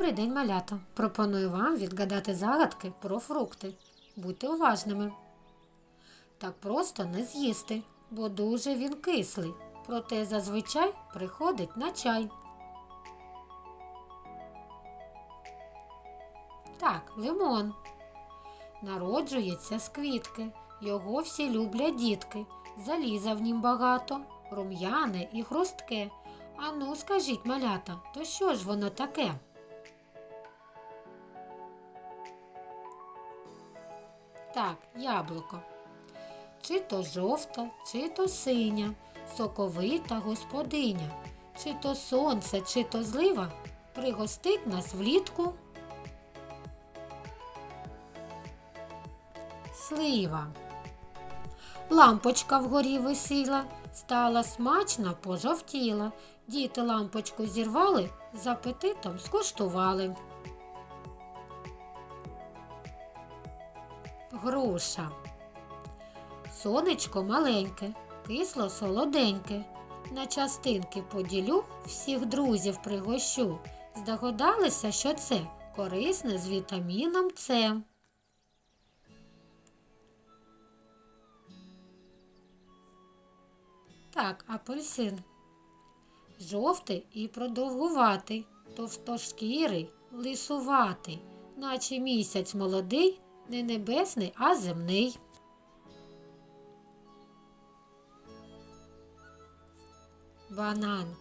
Добрий день, малята! Пропоную вам відгадати загадки про фрукти. Будьте уважними. Так просто не з'їсти, бо дуже він кислий. Проте зазвичай приходить на чай. Так, лимон. Народжується з квітки. Його всі люблять дітки. Заліза в нім багато, рум'яне і хрустке. А ну, скажіть, малята, то що ж воно таке? Так, яблуко. Чи то жовта, чи то синя, соковита господиня, чи то сонце, чи то злива пригостить нас влітку. Слива. Лампочка вгорі висіла, стала смачно пожовтіла. Діти лампочку зірвали, з апетитом скуштували. Груша. Сонечко маленьке, кисло солоденьке. На частинки поділю, всіх друзів пригощу. Здогадалися, що це корисне з вітаміном С. Так, апельсин. Жовтий і продовгуватий, товстошкірий, лисуватий, наче місяць молодий, не небесний, а земний. Банан.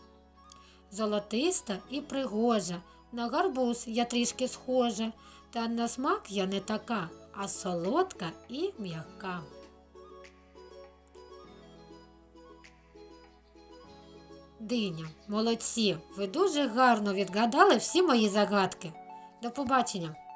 Золотиста і пригожа, на гарбуз я трішки схожа, та на смак я не така, а солодка і м'яка. Диня, молодці, ви дуже гарно відгадали всі мої загадки. До побачення!